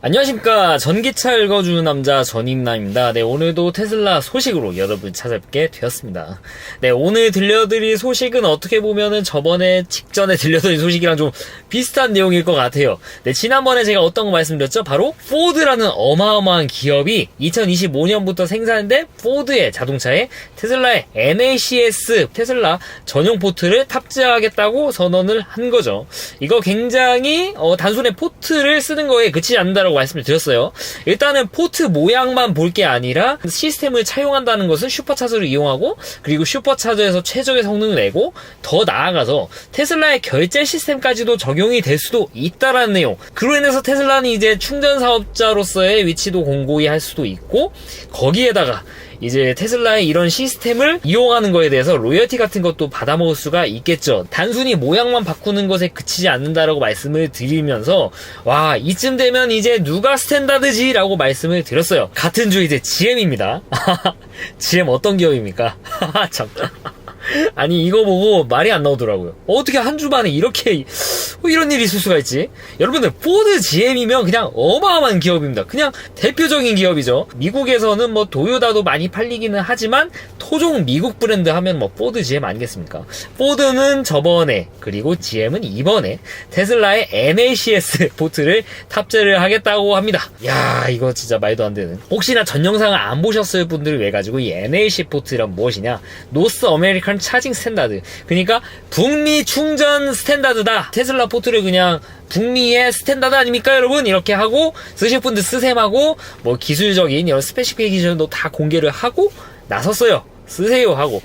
안녕하십니까. 전기차 읽어주는 남자 전임남입니다. 네 오늘도 테슬라 소식으로 여러분 찾아뵙게 되었습니다. 네 오늘 들려드릴 소식은 어떻게 보면은 저번에 직전에 들려드린 소식이랑 좀 비슷한 내용일 것 같아요. 네 지난번에 제가 어떤 거 말씀드렸죠? 바로 포드라는 어마어마한 기업이 2025년부터 생산된 포드의 자동차에 테슬라의 NACS 테슬라 전용 포트를 탑재하겠다고 선언을 한 거죠. 이거 굉장히 어, 단순히 포트를 쓰는 거에 그치지 않는다 라고 말씀을 드렸어요. 일단은 포트 모양만 볼 게 아니라 시스템을 차용한다는 것은 슈퍼차저를 이용하고 그리고 슈퍼차저에서 최적의 성능을 내고 더 나아가서 테슬라의 결제 시스템까지도 적용이 될 수도 있다라는 내용. 그로 인해서 테슬라는 이제 충전 사업자로서의 위치도 공고히 할 수도 있고 거기에다가 이제 테슬라의 이런 시스템을 이용하는 거에 대해서 로열티 같은 것도 받아먹을 수가 있겠죠. 단순히 모양만 바꾸는 것에 그치지 않는다라고 말씀을 드리면서 와 이쯤 되면 이제 누가 스탠다드지라고 말씀을 드렸어요. 같은 주 이제 GM입니다. GM 어떤 기업입니까? 참. 아니 이거 보고 말이 안 나오더라고요. 어떻게 한 주 만에 이렇게 뭐 이런 일이 있을 수가 있지? 여러분들 포드 GM이면 그냥 어마어마한 기업입니다. 그냥 대표적인 기업이죠. 미국에서는 뭐 도요다도 많이 팔리기는 하지만 토종 미국 브랜드 하면 뭐 포드 GM 아니겠습니까? 포드는 저번에 그리고 GM은 이번에 테슬라의 NACS 보트를 탑재를 하겠다고 합니다. 야 이거 진짜 말도 안 되는. 혹시나 전 영상을 안 보셨을 분들을 위해 가지고 이 NAC 포트란 무엇이냐? 노스 아메리칸 차징 스탠다드. 그러니까 북미 충전 스탠다드다. 테슬라 포트를 그냥 북미의 스탠다드 아닙니까 여러분? 이렇게 하고 쓰실 분들 쓰셈하고 뭐 기술적인 이런 스페시피케이션도 다 공개를 하고 나섰어요. 쓰세요 하고.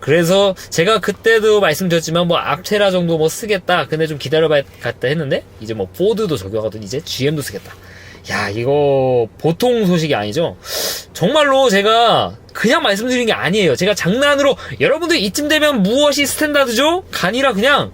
그래서 제가 그때도 말씀드렸지만 뭐 앞테라 정도 뭐 쓰겠다. 근데 좀 기다려봐야 겠다 했는데 이제 뭐 포드도 적용하더니 이제 GM도 쓰겠다 야 이거 보통 소식이 아니죠 정말로 제가 그냥 말씀드린 게 아니에요 제가 장난으로 여러분들 이쯤 되면 무엇이 스탠다드죠? 간이라 그냥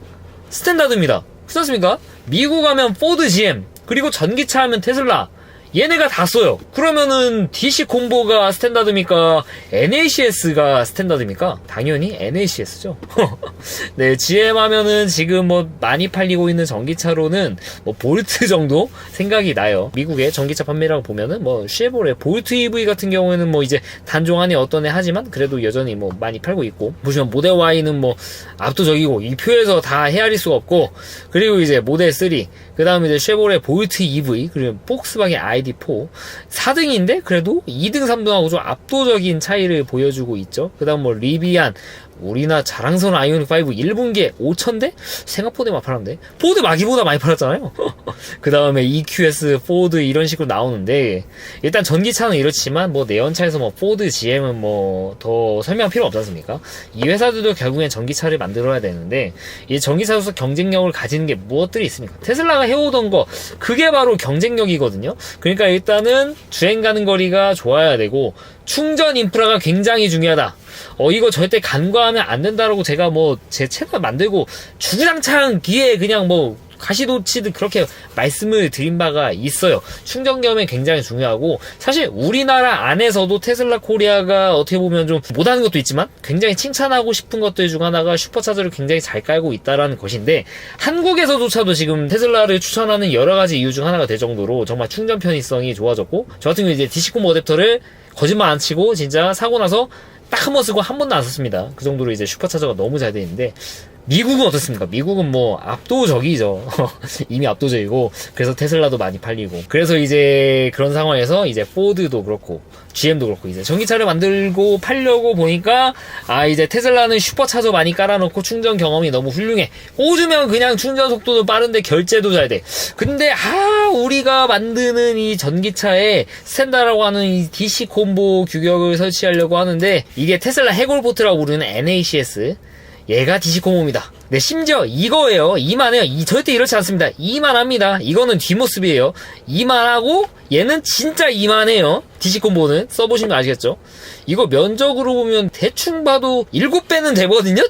스탠다드입니다 그렇지 않습니까? 미국 하면 포드 GM 그리고 전기차 하면 테슬라 얘네가 다 써요. 그러면은 DC 콤보가 스탠다드입니까? NACS가 스탠다드입니까? 당연히 NACS죠. 네, GM 하면은 지금 뭐 많이 팔리고 있는 전기차로는 뭐 볼트 정도 생각이 나요. 미국의 전기차 판매량을 보면은 뭐 쉐보레 볼트 EV 같은 경우에는 뭐 이제 단종안이 어떤 애 하지만 그래도 여전히 뭐 많이 팔고 있고 보시면 모델 Y는 뭐 압도적이고 이 표에서 다 헤아릴 수가 없고 그리고 이제 모델 3, 그 다음에 이제 쉐보레 볼트 EV, 그리고 폭스바겐 ID4 4등인데 그래도 2등, 3등하고 좀 압도적인 차이를 보여주고 있죠. 그 다음 뭐 리비안, 우리나 자랑스러운 아이오닉 5 1분기에 5천대? 생각보다 많이 팔았는데? 포드 마기보다 많이 팔았잖아요? 그 다음에 EQS, 포드 이런 식으로 나오는데, 일단 전기차는 이렇지만, 뭐 내연차에서 뭐 포드, GM은 뭐 더 설명 필요 없지 않습니까? 이 회사들도 결국엔 전기차를 만들어야 되는데, 이 전기차로서 경쟁력을 가지는 게 무엇들이 있습니까? 테슬라가 해오던 거, 그게 바로 경쟁력이거든요? 그러니까 일단은 주행 가는 거리가 좋아야 되고, 충전 인프라가 굉장히 중요하다. 어, 이거 절대 간과하면 안 된다라고 제가 뭐 제 채널 만들고 주구장창 뒤에 그냥 뭐 가시도치듯 그렇게 말씀을 드린 바가 있어요. 충전 겸에 굉장히 중요하고 사실 우리나라 안에서도 테슬라 코리아가 어떻게 보면 좀 못하는 것도 있지만 굉장히 칭찬하고 싶은 것들 중 하나가 슈퍼차저를 굉장히 잘 깔고 있다라는 것인데 한국에서조차도 지금 테슬라를 추천하는 여러 가지 이유 중 하나가 될 정도로 정말 충전 편의성이 좋아졌고 저 같은 경우 이제 디시콤 어댑터를 거짓말 안 치고 진짜 사고 나서 딱 한 번 쓰고 한 번도 안 썼습니다. 그 정도로 이제 슈퍼차저가 너무 잘 돼 있는데 미국은 어떻습니까? 미국은 뭐 압도적이죠. 이미 압도적이고 그래서 테슬라도 많이 팔리고 그래서 이제 그런 상황에서 이제 포드도 그렇고 GM도 그렇고 이제 전기차를 만들고 팔려고 보니까 아 이제 테슬라는 슈퍼차저 많이 깔아놓고 충전 경험이 너무 훌륭해. 꽂으면 그냥 충전 속도도 빠른데 결제도 잘 돼. 근데 아 우리가 만드는 이 전기차에 스탠다라고 하는 이 DC 콤보 규격을 설치하려고 하는데 이게 테슬라 해골보트라고 부르는 NACS 얘가 디시코모입니다. 네, 심지어 이거예요. 이만해요. 이, 절대 이렇지 않습니다. 이만합니다. 이거는 뒷모습이에요. 이만하고 얘는 진짜 이만해요. 디시콤보는 써보시면 아시겠죠? 이거 면적으로 보면 대충 봐도 7배는 되거든요?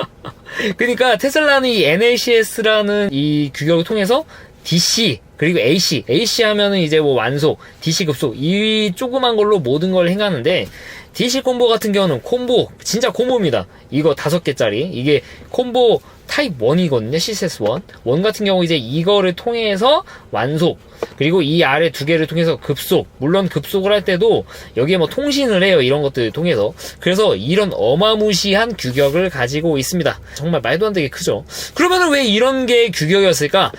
그러니까 테슬라는 이 NACS라는 이 규격을 통해서 DC 그리고 AC, AC 하면은 이제 뭐 완속, DC 급속. 이 조그만 걸로 모든 걸 행하는데 DC 콤보 같은 경우는 콤보 진짜 콤보입니다. 이거 다섯 개짜리. 이게 콤보 타입 1이거든요. CSS1. 1 같은 경우 이제 이거를 통해서 완속. 그리고 이 아래 두 개를 통해서 급속. 물론 급속을 할 때도 여기에 뭐 통신을 해요 이런 것들을 통해서. 그래서 이런 어마무시한 규격을 가지고 있습니다. 정말 말도 안 되게 크죠. 그러면은 왜 이런 게 규격이었을까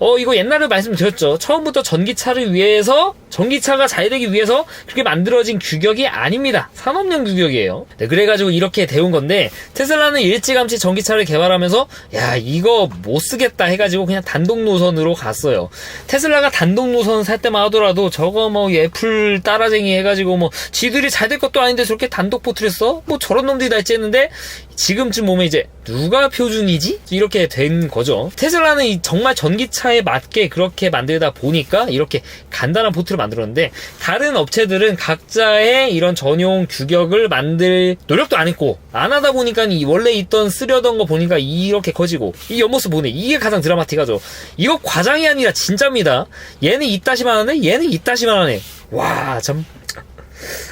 어, 이거 옛날에 말씀드렸죠. 처음부터 전기차를 위해서, 전기차가 잘 되기 위해서 그렇게 만들어진 규격이 아닙니다. 산업용 규격이에요. 네, 그래가지고 이렇게 되온 건데, 테슬라는 일찌감치 전기차를 개발하면서, 야, 이거 못 쓰겠다 해가지고 그냥 단독 노선으로 갔어요. 테슬라가 단독 노선 살 때만 하더라도 저거 뭐 애플 따라쟁이 해가지고 뭐, 지들이 잘 될 것도 아닌데 저렇게 단독 포트를 써? 뭐 저런 놈들이 다 있지 했는데, 지금쯤 보면 이제 누가 표준이지? 이렇게 된 거죠. 테슬라는 이 정말 전기차에 맞게 그렇게 만들다 보니까 이렇게 간단한 보트를 만들었는데 다른 업체들은 각자의 이런 전용 규격을 만들 노력도 안 했고 안 하다 보니까 이 원래 있던 쓰려던 거 보니까 이렇게 커지고 이 옆모습 보네 이게 가장 드라마틱하죠. 이거 과장이 아니라 진짜입니다. 얘는 이따시만 하네 얘는 이따시만 하네. 와 참.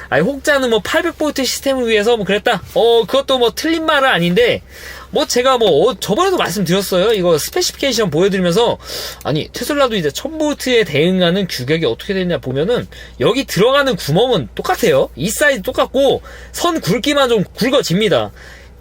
아니 혹자는 뭐 800V 시스템을 위해서 뭐 그랬다. 어 그것도 뭐 틀린 말은 아닌데 뭐 제가 뭐 어, 저번에도 말씀드렸어요. 이거 스페시피케이션 보여드리면서 아니 테슬라도 이제 1000V에 대응하는 규격이 어떻게 되냐 보면은 여기 들어가는 구멍은 똑같아요. 이 사이즈 똑같고 선 굵기만 좀 굵어집니다.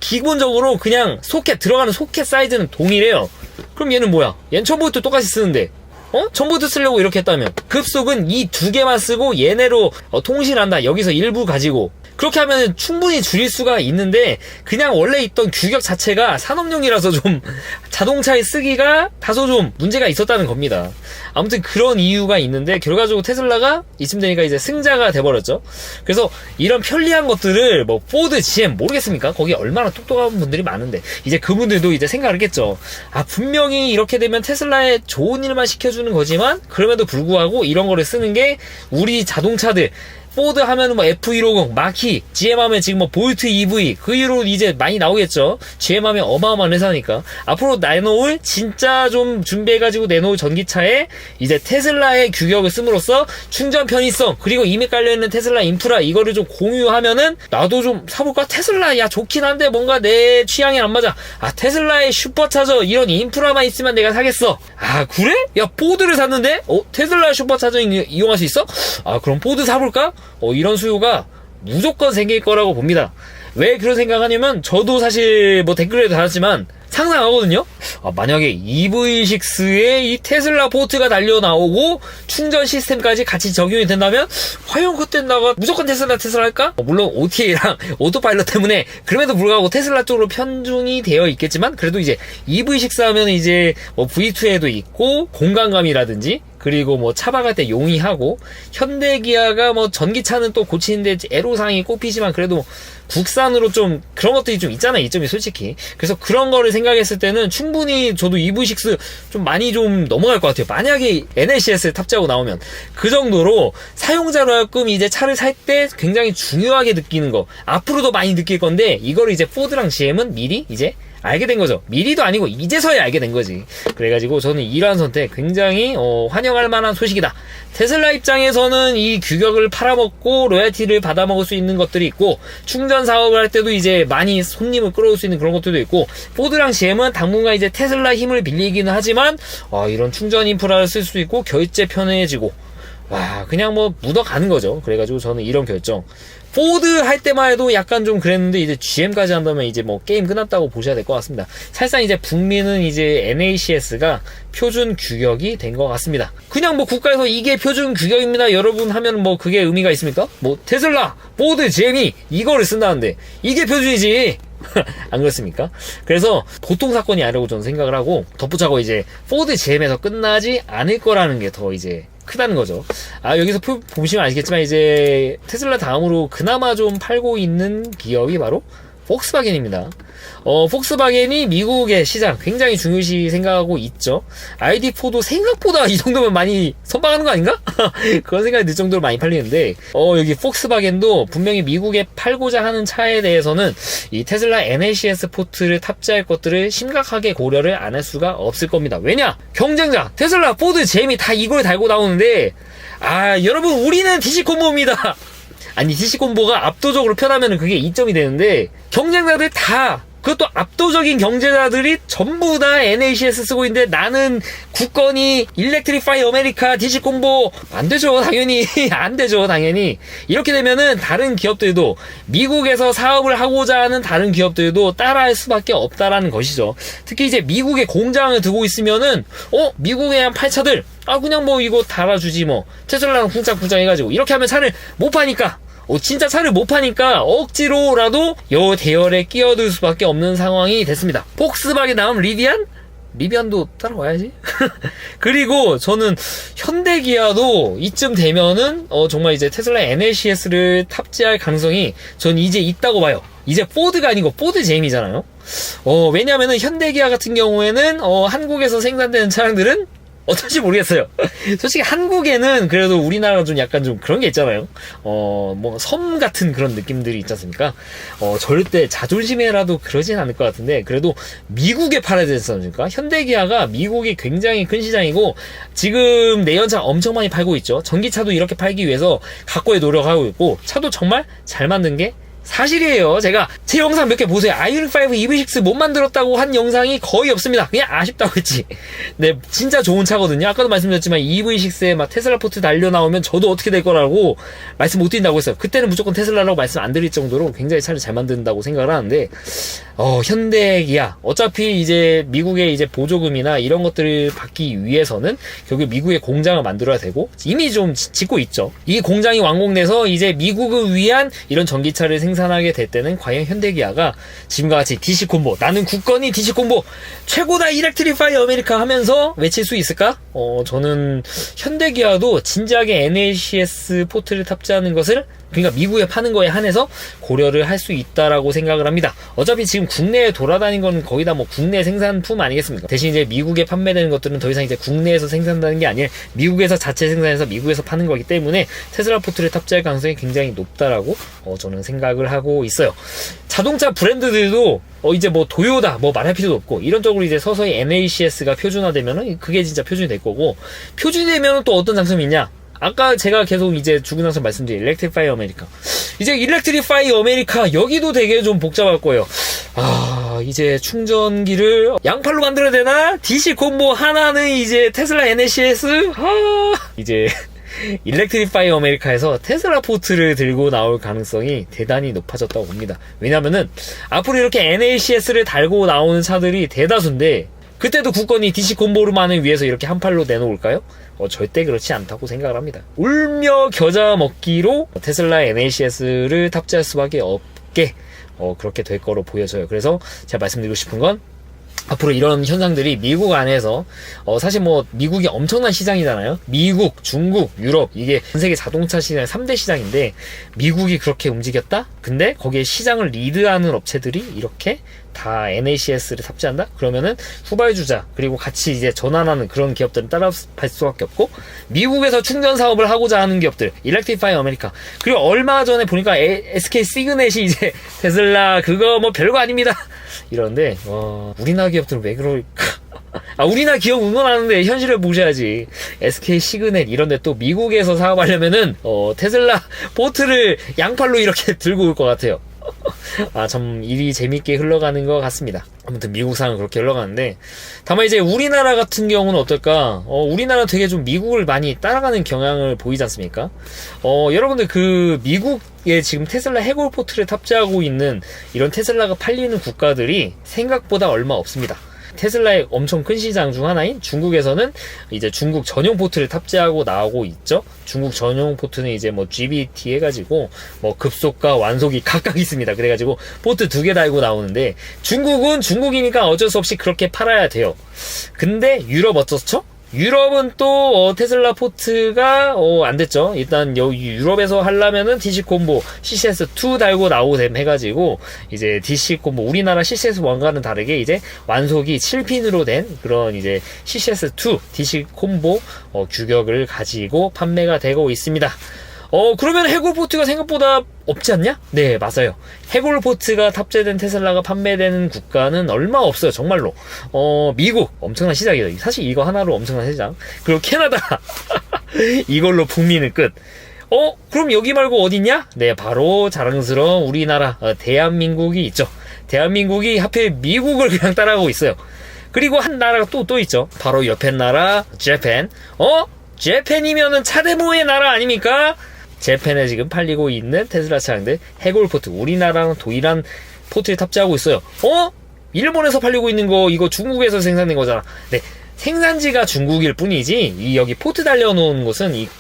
기본적으로 그냥 소켓 들어가는 소켓 사이즈는 동일해요. 그럼 얘는 뭐야? 얘는 1000V 똑같이 쓰는데 어? 전부터 쓰려고 이렇게 했다면 급속은 이 두 개만 쓰고 얘네로 어, 통신한다 여기서 일부 가지고 그렇게 하면 충분히 줄일 수가 있는데 그냥 원래 있던 규격 자체가 산업용이라서 좀 자동차에 쓰기가 다소 좀 문제가 있었다는 겁니다. 아무튼 그런 이유가 있는데 결과적으로 테슬라가 이쯤 되니까 이제 승자가 돼버렸죠. 그래서 이런 편리한 것들을 뭐 포드, GM 모르겠습니까? 거기 얼마나 똑똑한 분들이 많은데 이제 그분들도 이제 생각을 했겠죠. 아 분명히 이렇게 되면 테슬라에 좋은 일만 시켜주 는 거지만 그럼에도 불구하고 이런 거를 쓰는 게 우리 자동차들 포드 하면은 뭐 F150, 마키, GM 하면 지금 뭐 볼트 EV, 그 이후로 이제 많이 나오겠죠. GM 하면 어마어마한 회사니까. 앞으로 내놓을 진짜 좀 준비해가지고 내놓을 전기차에 이제 테슬라의 규격을 씀으로써 충전 편의성, 그리고 이미 깔려있는 테슬라 인프라 이거를 좀 공유하면은 나도 좀 사볼까? 테슬라, 야, 좋긴 한데 뭔가 내 취향에 안 맞아. 아, 테슬라의 슈퍼차저 이런 인프라만 있으면 내가 사겠어. 아, 그래? 야, 포드를 샀는데? 어, 테슬라 슈퍼차저 이용할 수 있어? 아, 그럼 포드 사볼까? 어, 이런 수요가 무조건 생길 거라고 봅니다. 왜 그런 생각하냐면 저도 사실 뭐 댓글에도 달았지만 상상하거든요. 아, 만약에 EV6에 이 테슬라 포트가 달려 나오고 충전 시스템까지 같이 적용이 된다면 과연 그때 나가 무조건 테슬라 테슬라 할까? 어, 물론 OTA랑 오토파일럿 때문에 그럼에도 불구하고 테슬라 쪽으로 편중이 되어 있겠지만 그래도 이제 EV6 하면 이제 뭐 V2에도 있고 공간감이라든지 그리고 뭐 차박할 때 용이하고 현대기아가 뭐 전기차는 또 고치는데 애로사항이 꼽히지만 그래도 국산으로 좀 그런 것들이 좀 있잖아요 이점이 솔직히. 그래서 그런 거를 생각했을 때는 충분히 저도 EV6 좀 많이 좀 넘어갈 것 같아요. 만약에 NLCS를 탑재하고 나오면 그 정도로 사용자로 하여금 이제 차를 살 때 굉장히 중요하게 느끼는 거 앞으로도 많이 느낄 건데 이거를 이제 포드랑 GM은 미리 이제 알게 된 거죠. 미리도 아니고 이제서야 알게 된 거지. 그래가지고 저는 이러한 선택 굉장히 어, 환영할 만한 소식이다. 테슬라 입장에서는 이 규격을 팔아먹고 로얄티를 받아먹을 수 있는 것들이 있고 충전 사업을 할 때도 이제 많이 손님을 끌어올 수 있는 그런 것들도 있고 포드랑 GM은 당분간 이제 테슬라 힘을 빌리기는 하지만 어, 이런 충전 인프라를 쓸 수 있고 결제 편해지고 와 그냥 뭐 묻어가는 거죠. 그래가지고 저는 이런 결정 포드 할 때만 해도 약간 좀 그랬는데 이제 GM까지 한다면 이제 뭐 게임 끝났다고 보셔야 될 것 같습니다. 사실상 이제 북미는 이제 NACS가 표준 규격이 된 것 같습니다. 그냥 뭐 국가에서 이게 표준 규격입니다. 여러분 하면 뭐 그게 의미가 있습니까? 뭐 테슬라, 포드, GM이 이거를 쓴다는데 이게 표준이지. 안 그렇습니까? 그래서 보통 사건이 아니라고 저는 생각을 하고 덧붙여고 이제 포드 GM에서 끝나지 않을 거라는 게 더 이제 크다는 거죠. 아, 여기서 표, 보시면 아시겠지만, 이제, 테슬라 다음으로 그나마 좀 팔고 있는 기업이 바로 폭스바겐입니다. 어, 폭스바겐이 미국의 시장 굉장히 중요시 생각하고 있죠. ID4도 생각보다 이 정도면 많이 선방하는 거 아닌가? 그런 생각이 들 정도로 많이 팔리는데, 어, 여기 폭스바겐도 분명히 미국에 팔고자 하는 차에 대해서는 이 테슬라 NACS 포트를 탑재할 것들을 심각하게 고려를 안 할 수가 없을 겁니다. 왜냐? 경쟁자, 테슬라, 포드, 제미 다 이걸 달고 나오는데, 아, 여러분, 우리는 DC 콤보입니다. 아니 DC 콤보가 압도적으로 편하면 그게 이점이 되는데 경쟁자들 다 그것도 압도적인 경제자들이 전부 다 NACS 쓰고 있는데 나는 국건이 일렉트리파이 아메리카 DC 콤보 안 되죠 당연히. 안 되죠 당연히. 이렇게 되면은 다른 기업들도 미국에서 사업을 하고자 하는 다른 기업들도 따라할 수밖에 없다라는 것이죠. 특히 이제 미국에 공장을 두고 있으면은 어 미국에 한 팔차들 아 그냥 뭐 이거 달아주지 뭐. 테슬라랑 쿵짝쿵짝 해가지고. 이렇게 하면 차를 못 파니까 어, 진짜 차를 못 파니까 억지로라도 요 대열에 끼어들 수밖에 없는 상황이 됐습니다. 폭스바겐 다음 리비안? 리비안도 따라와야지. 그리고 저는 현대 기아도 이쯤 되면은 어, 정말 이제 테슬라 NLCS를 탑재할 가능성이 전 이제 있다고 봐요. 이제 포드가 아니고 포드 제임이잖아요. 어, 왜냐면은 현대 기아 같은 경우에는 어, 한국에서 생산되는 차량들은 어떨지 모르겠어요. 솔직히 한국에는 그래도 우리나라가 좀 약간 좀 그런 게 있잖아요. 어, 뭐 섬 같은 그런 느낌들이 있지 않습니까? 어, 절대 자존심에라도 그러진 않을 것 같은데 그래도 미국에 팔아야 되지 않습니까? 현대기아가 미국이 굉장히 큰 시장이고 지금 내연차 엄청 많이 팔고 있죠. 전기차도 이렇게 팔기 위해서 각고의 노력하고 있고 차도 정말 잘 만든 게 사실이에요. 제가 제 영상 몇 개 보세요. 아이오닉 5 EV6 못 만들었다고 한 영상이 거의 없습니다. 그냥 아쉽다고 했지. 네, 진짜 좋은 차거든요. 아까도 말씀드렸지만 EV6에 막 테슬라 포트 달려 나오면 저도 어떻게 될 거라고 말씀 못 드린다고 했어요. 그때는 무조건 테슬라라고 말씀 안 드릴 정도로 굉장히 차를 잘 만든다고 생각을 하는데 어, 현대기아 어차피 이제 미국의 이제 보조금이나 이런 것들을 받기 위해서는 결국 미국의 공장을 만들어야 되고 이미 좀 짓고 있죠. 이 공장이 완공돼서 이제 미국을 위한 이런 전기차를 생 산하게 될 때는 과연 현대기아가 지금과 같이 DC 콤보 나는 국건이 DC 콤보 최고다 일렉트리파이 아메리카 하면서 외칠 수 있을까? 어 저는 현대기아도 진지하게 NACS 포트를 탑재하는 것을 그러니까 미국에 파는 거에 한해서 고려를 할 수 있다라고 생각을 합니다. 어차피 지금 국내에 돌아다닌 건 거의 다 뭐 국내 생산품 아니겠습니까? 대신 이제 미국에 판매되는 것들은 더 이상 이제 국내에서 생산하는 게 아니라 미국에서 자체 생산해서 미국에서 파는 거기 때문에 테슬라 포트를 탑재할 가능성이 굉장히 높다라고 어, 저는 생각을 하고 있어요. 자동차 브랜드들도 어 이제 뭐 도요다 뭐 말할 필요도 없고 이런 쪽으로 이제 서서히 NACS가 표준화되면은 그게 진짜 표준이 될 거고 표준이 되면은 또 어떤 장점이 있냐? 아까 제가 계속 이제 주고 나서 말씀드린 일렉트리파이 아메리카. 이제 일렉트리파이 아메리카 여기도 되게 좀 복잡할 거예요. 아, 이제 충전기를 양팔로 만들어야 되나? DC 콤보 하나는 이제 테슬라 NACS? 아, 이제 일렉트리파이 아메리카에서 테슬라 포트를 들고 나올 가능성이 대단히 높아졌다고 봅니다. 왜냐면은 앞으로 이렇게 NACS를 달고 나오는 차들이 대다수인데 그때도 국건이 DC 콤보로만을 위해서 이렇게 한 팔로 내놓을까요? 어, 절대 그렇지 않다고 생각을 합니다. 울며 겨자 먹기로 테슬라 NACS를 탑재할 수밖에 없게 어, 그렇게 될 거로 보여져요. 그래서 제가 말씀드리고 싶은 건 앞으로 이런 현상들이 미국 안에서 어 사실 뭐 미국이 엄청난 시장이잖아요. 미국, 중국, 유럽 이게 전 세계 자동차 시장의 3대 시장인데 미국이 그렇게 움직였다? 근데 거기에 시장을 리드하는 업체들이 이렇게 다 NACS를 탑재한다? 그러면은 후발주자 그리고 같이 이제 전환하는 그런 기업들은 따라갈 수밖에 없고 미국에서 충전 사업을 하고자 하는 기업들 일렉트리파이 아메리카 그리고 얼마 전에 보니까 SK 시그넷이 이제 테슬라 그거 뭐 별거 아닙니다 이러는데 와, 우리나라 기업들은 왜 그럴까 아, 우리나라 기업 응원하는데 현실을 보셔야지. SK 시그넷 이런데 또 미국에서 사업하려면은 어, 테슬라 포트를 양팔로 이렇게 들고 올 것 같아요. 아, 참 일이 재밌게 흘러가는 것 같습니다. 아무튼 미국 상은 그렇게 흘러가는데 다만 이제 우리나라 같은 경우는 어떨까? 어, 우리나라 되게 좀 미국을 많이 따라가는 경향을 보이지 않습니까? 어, 여러분들 그 미국에 지금 테슬라 해골 포트를 탑재하고 있는 이런 테슬라가 팔리는 국가들이 생각보다 얼마 없습니다. 테슬라의 엄청 큰 시장 중 하나인 중국에서는 이제 중국 전용 포트를 탑재하고 나오고 있죠. 중국 전용 포트는 이제 뭐 GBT 해가지고 뭐 급속과 완속이 각각 있습니다. 그래가지고 포트 두 개 달고 나오는데 중국은 중국이니까 어쩔 수 없이 그렇게 팔아야 돼요. 근데 유럽 어떻죠? 유럽은 또 어, 테슬라 포트가 어, 안 됐죠. 일단 여기 유럽에서 하려면은 DC 콤보 CCS2 달고 나오고 됨 해가지고 이제 DC 콤보 우리나라 CCS1과는 다르게 이제 완속이 7핀으로 된 그런 이제 CCS2 DC 콤보 어, 규격을 가지고 판매가 되고 있습니다. 어, 그러면 해골 포트가 생각보다 없지 않냐? 네, 맞아요. 해골 포트가 탑재된 테슬라가 판매되는 국가는 얼마 없어요, 정말로. 어, 미국, 엄청난 시장이에요. 사실 이거 하나로 엄청난 시장. 그리고 캐나다. 이걸로 북미는 끝. 어, 그럼 여기 말고 어딨냐? 네, 바로 자랑스러운 우리나라, 어, 대한민국이 있죠. 대한민국이 하필 미국을 그냥 따라가고 있어요. 그리고 한 나라가 또, 또 있죠. 바로 옆에 나라, 재팬. 어? 재팬이면은 차대모의 나라 아닙니까? 재팬에 지금 팔리고 있는 테슬라 차량들 해골 포트 우리나라랑 동일한 포트에 탑재하고 있어요. 어? 일본에서 팔리고 있는 거 이거 중국에서 생산된 거잖아. 네. 생산지가 중국일 뿐이지 이 여기 포트 달려놓은 곳은 이각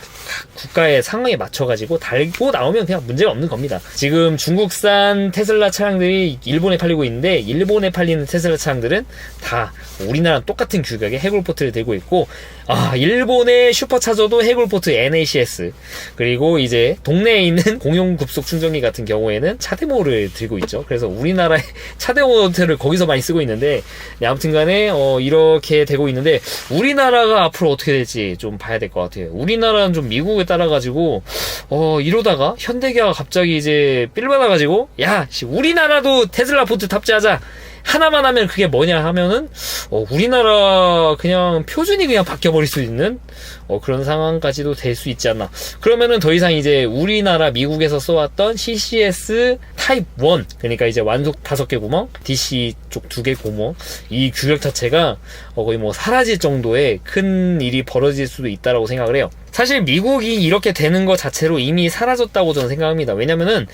국가의 상황에 맞춰가지고 달고 나오면 그냥 문제가 없는 겁니다. 지금 중국산 테슬라 차량들이 일본에 팔리고 있는데 일본에 팔리는 테슬라 차량들은 다 우리나라 똑같은 규격의 해골 포트를 들고 있고 아 일본의 슈퍼차저도 해골 포트 NACS 그리고 이제 동네에 있는 공용 급속 충전기 같은 경우에는 차대모를 들고 있죠. 그래서 우리나라의 차대모를 거기서 많이 쓰고 있는데 네, 아무튼간에 어, 이렇게 되고 있는데 우리나라가 앞으로 어떻게 될지 좀 봐야 될 것 같아요. 우리나라는 좀 미국에 따라가지고 어 이러다가 현대기아가 갑자기 이제 삘 받아가지고 야 씨, 우리나라도 테슬라 포트 탑재하자. 하나만 하면 그게 뭐냐 하면은 어, 우리나라 그냥 표준이 그냥 바뀌어 버릴 수 있는 어, 그런 상황까지도 될 수 있지 않나. 그러면은 더 이상 이제 우리나라 미국에서 써왔던 CCS 타입 1 그러니까 이제 완속 다섯 개 구멍, DC 쪽 두 개 구멍 이 규격 자체가 어, 거의 뭐 사라질 정도의 큰 일이 벌어질 수도 있다라고 생각을 해요. 사실 미국이 이렇게 되는 것 자체로 이미 사라졌다고 저는 생각합니다. 왜냐면은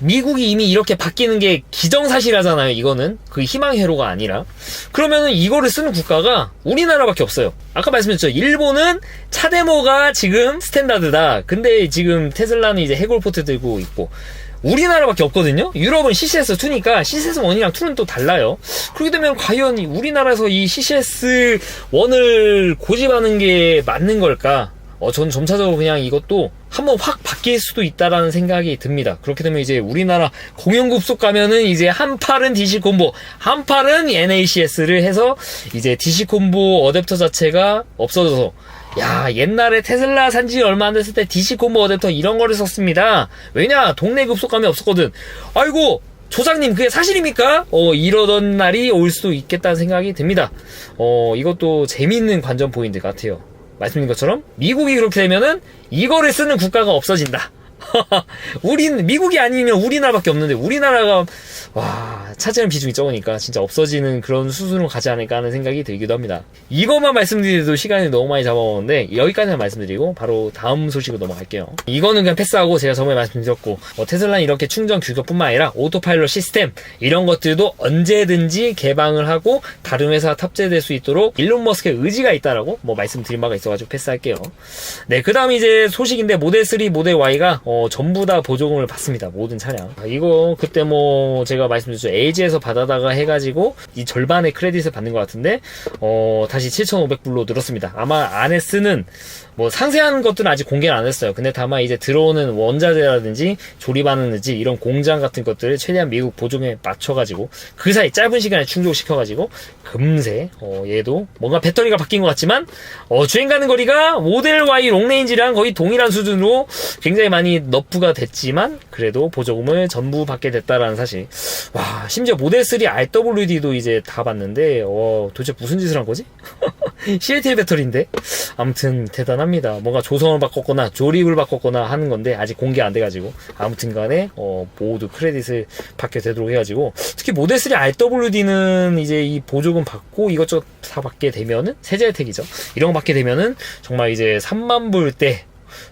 미국이 이미 이렇게 바뀌는 게 기정사실하잖아요, 이거는. 그 희망회로가 아니라. 그러면은 이거를 쓰는 국가가 우리나라밖에 없어요. 아까 말씀드렸죠. 일본은 차데모가 지금 스탠다드다. 근데 지금 테슬라는 이제 해골포트 들고 있고. 우리나라밖에 없거든요? 유럽은 CCS2니까 CCS1이랑 2는 또 달라요. 그렇게 되면 과연 우리나라에서 이 CCS1을 고집하는 게 맞는 걸까? 어, 전 점차적으로 그냥 이것도 한번 확 바뀔 수도 있다라는 생각이 듭니다. 그렇게 되면 이제 우리나라 공연급속 가면은 이제 한 팔은 DC 콤보, 한 팔은 NACS를 해서 이제 DC 콤보 어댑터 자체가 없어져서 야, 옛날에 테슬라 산지 얼마 안 됐을 때 DC 콤보 어댑터 이런 거를 썼습니다. 왜냐? 동네 급속감이 없었거든. 아이고, 조장님, 그게 사실입니까? 어, 이러던 날이 올 수도 있겠다는 생각이 듭니다. 어, 이것도 재미있는 관전 포인트 같아요. 말씀드린 것처럼 미국이 그렇게 되면은 이거를 쓰는 국가가 없어진다. 우린 미국이 아니면 우리나라밖에 없는데 우리나라가 와 차지하는 비중이 적으니까 진짜 없어지는 그런 수순으로 가지 않을까 하는 생각이 들기도 합니다. 이것만 말씀드려도 시간이 너무 많이 잡아먹는데 여기까지만 말씀드리고 바로 다음 소식으로 넘어갈게요. 이거는 그냥 패스하고 제가 저번에 말씀드렸고 어, 테슬라는 이렇게 충전 규격뿐만 아니라 오토파일럿 시스템 이런 것들도 언제든지 개방을 하고 다른 회사 탑재될 수 있도록 일론 머스크의 의지가 있다라고 뭐 말씀드린 바가 있어가지고 패스할게요. 네, 그 다음 이제 소식인데 모델 3, 모델 Y가 어, 전부 다 보조금을 받습니다. 모든 차량. 아, 이거 그때 뭐 제가 말씀드렸죠. LG에서 받아다가 해가지고 이 절반의 크레딧을 받는 것 같은데 어, 다시 7,500불로 늘었습니다. 아마 안에 쓰는 뭐 상세한 것들은 아직 공개를 안 했어요. 근데 다만 이제 들어오는 원자재라든지 조립하는 의지 이런 공장 같은 것들을 최대한 미국 보조금에 맞춰가지고 그 사이 짧은 시간에 충족시켜가지고 금세 어, 얘도 뭔가 배터리가 바뀐 것 같지만 어, 주행 가는 거리가 모델 Y 롱레인지랑 거의 동일한 수준으로 굉장히 많이 너프가 됐지만 그래도 보조금을 전부 받게 됐다라는 사실. 와 심지어 모델 3 RWD도 이제 다 봤는데 어, 도대체 무슨 짓을 한 거지? CATL 배터리인데 아무튼 대단 합니다. 뭔가 조성을 바꿨거나 조립을 바꿨거나 하는 건데 아직 공개 안 돼가지고 아무튼간에 어, 모두 크레딧을 받게 되도록 해가지고 특히 모델 3 RWD는 이제 이 보조금 받고 이것저것 다 받게 되면은 세제 혜택이죠. 이런 거 받게 되면은 정말 이제 3만 불대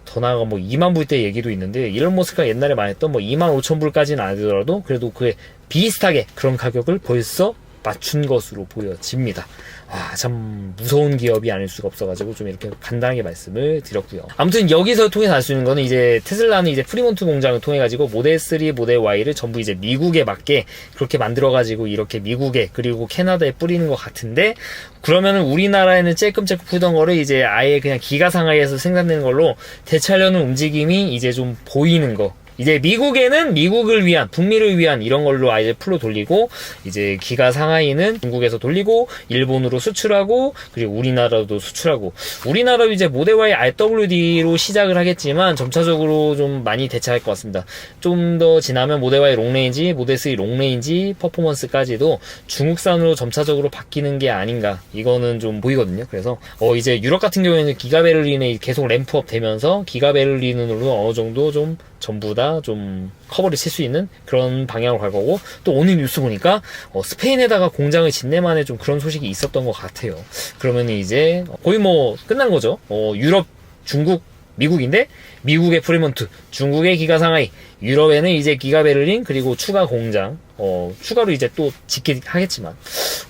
더 나아가 뭐 2만 불대 얘기도 있는데 일론 머스크가 옛날에 말했던 뭐 2만 5천 불까지는 아니더라도 그래도 그에 비슷하게 그런 가격을 벌써 맞춘 것으로 보여집니다. 아, 참 무서운 기업이 아닐 수가 없어가지고 좀 이렇게 간단하게 말씀을 드렸고요. 아무튼 여기서 통해서 알 수 있는 거는 이제 테슬라는 이제 프리몬트 공장을 통해 가지고 모델 3, 모델 Y를 전부 이제 미국에 맞게 그렇게 만들어 가지고 이렇게 미국에 그리고 캐나다에 뿌리는 것 같은데 그러면은 우리나라에는 찔끔찔끔 푸던 거를 이제 아예 그냥 기가 상하이에서 생산되는 걸로 대체하려는 움직임이 이제 좀 보이는 거. 이제 미국에는 미국을 위한 북미를 위한 이런 걸로 아예 풀로 돌리고 이제 기가 상하이는 중국에서 돌리고 일본으로 수출하고 그리고 우리나라도 수출하고 우리나라도 이제 모델 Y RWD로 시작을 하겠지만 점차적으로 좀 많이 대체할 것 같습니다. 좀 더 지나면 모델 Y 롱레인지, 모델 3 롱레인지 퍼포먼스까지도 중국산으로 점차적으로 바뀌는 게 아닌가 이거는 좀 보이거든요. 그래서 어 이제 유럽 같은 경우에는 기가 베를린에 계속 램프업 되면서 기가 베를린으로 어느 정도 좀 전부 다 좀 커버를 칠 수 있는 그런 방향으로 갈 거고 또 오늘 뉴스 보니까 어, 스페인에다가 공장을 짓내 만에 좀 그런 소식이 있었던 것 같아요. 그러면 이제 거의 뭐 끝난 거죠. 어, 유럽, 중국, 미국인데 미국의 프리먼트, 중국의 기가 상하이, 유럽에는 이제 기가 베를린 그리고 추가 공장 어, 추가로 이제 또 짓게 하겠지만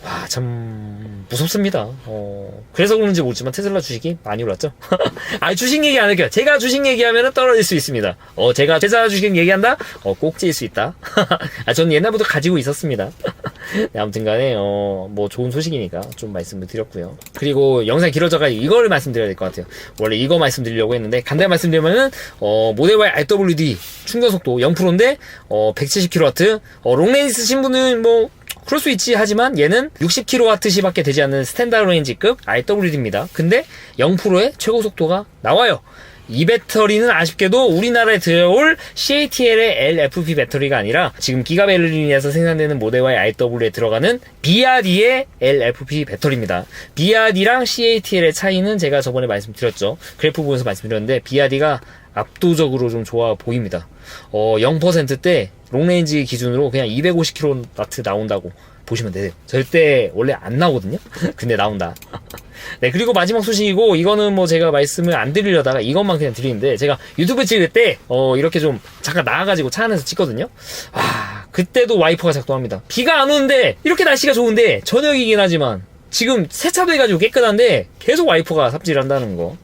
와 참 무섭습니다. 어, 그래서 그런지 모르지만 테슬라 주식이 많이 올랐죠. 아 주식 얘기 안 할게요. 제가 주식 얘기하면 떨어질 수 있습니다. 어, 제가 테슬라 주식 얘기한다? 어, 꼭 찌일 수 있다. 아, 저는 옛날부터 가지고 있었습니다. 네, 아무튼간에 어, 뭐 좋은 소식이니까 좀 말씀을 드렸고요. 그리고 영상이 길어져가지고 이거를 말씀드려야 될 것 같아요. 원래 이거 말씀드리려고 했는데 간단히 말씀드리면은 어, 모델 Y RWD 충전 속도 0%인데 어, 170kW 어, 롱레인지 쓰신 분은 뭐 그럴 수 있지 하지만 얘는 60kWh밖에 되지 않는 스탠다드 레인지급 RWD입니다. 근데 0%의 최고 속도가 나와요. 이 배터리는 아쉽게도 우리나라에 들어올 CATL의 LFP 배터리가 아니라 지금 기가베를린에서 생산되는 모델 Y RW에 들어가는 BRD의 LFP 배터리입니다. BRD랑 CATL의 차이는 제가 저번에 말씀드렸죠. 그래프 보면서 말씀드렸는데 BRD가 압도적으로 좀 좋아 보입니다. 어, 0%대 롱레인지 기준으로 그냥 250kW 나온다고 보시면 돼요. 절대 원래 안 나오거든요. 근데 나온다. 네, 그리고 마지막 소식이고, 이거는 뭐 제가 말씀을 안 드리려다가 이것만 그냥 드리는데, 제가 유튜브 찍을 때, 어, 이렇게 좀 잠깐 나와가지고 차 안에서 찍거든요? 아, 그때도 와이퍼가 작동합니다. 비가 안 오는데, 이렇게 날씨가 좋은데, 저녁이긴 하지만, 지금 세차도 해가지고 깨끗한데, 계속 와이퍼가 삽질을 한다는 거.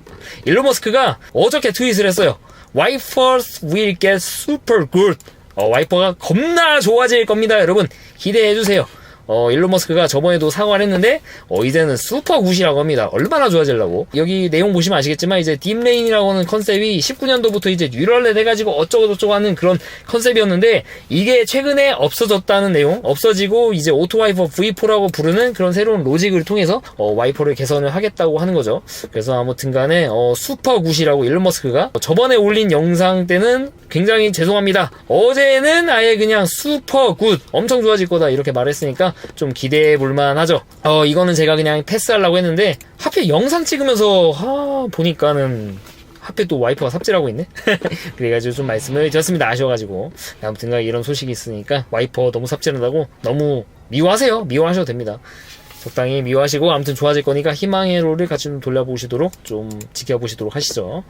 일론 머스크가 어저께 트윗을 했어요. Wipers will get super good. 어, 와이퍼가 겁나 좋아질 겁니다, 여러분. 기대해 주세요. 어, 일론 머스크가 저번에도 사과를 했는데, 어, 이제는 슈퍼 굿이라고 합니다. 얼마나 좋아지려고. 여기 내용 보시면 아시겠지만, 이제 딥레인이라고 하는 컨셉이 19년도부터 이제 뉴럴렛 해가지고 어쩌고저쩌고 하는 그런 컨셉이었는데, 이게 최근에 없어졌다는 내용, 없어지고, 이제 오토 와이퍼 V4라고 부르는 그런 새로운 로직을 통해서, 어, 와이퍼를 개선을 하겠다고 하는 거죠. 그래서 아무튼 간에, 어, 슈퍼 굿이라고 일론 머스크가 저번에 올린 영상 때는 굉장히 죄송합니다. 어제는 아예 그냥 슈퍼 굿, 엄청 좋아질 거다, 이렇게 말했으니까, 좀 기대해 볼만 하죠. 어, 이거는 제가 그냥 패스하려고 했는데, 하필 영상 찍으면서, 하, 보니까는, 하필 또 와이프가 삽질하고 있네? 그래가지고 좀 말씀을 드렸습니다. 아쉬워가지고. 아무튼 이런 소식이 있으니까, 와이퍼 너무 삽질한다고 너무 미워하세요. 미워하셔도 됩니다. 적당히 미워하시고 아무튼 좋아질 거니까 희망의 로를 같이 좀 돌려보시도록 좀 지켜보시도록 하시죠.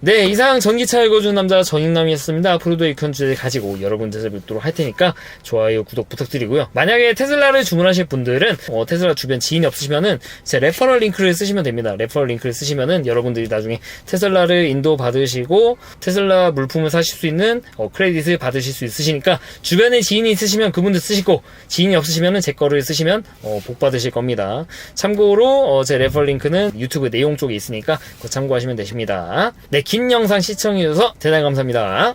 네 이상 전기차 읽어주는 남자 전익남이었습니다. 앞으로도 이큰 주제 가지고 여러분 찾아뵙도록 할 테니까 좋아요 구독 부탁드리고요. 만약에 테슬라를 주문하실 분들은 어, 테슬라 주변 지인이 없으시면은 제 레퍼럴 링크를 쓰시면 됩니다. 레퍼럴 링크를 쓰시면은 여러분들이 나중에 테슬라를 인도 받으시고 테슬라 물품을 사실 수 있는 어, 크레딧을 받으실 수 있으시니까 주변에 지인이 있으시면 그분들 쓰시고 지인이 없으시면은 제 거를 쓰시면 어, 복 받으실 겁니다. 참고로 어, 제 레퍼럴 링크는 유튜브 내용 쪽에 있으니까 참고하시면 되십니다. 네, 긴 영상 시청해주셔서 대단히 감사합니다.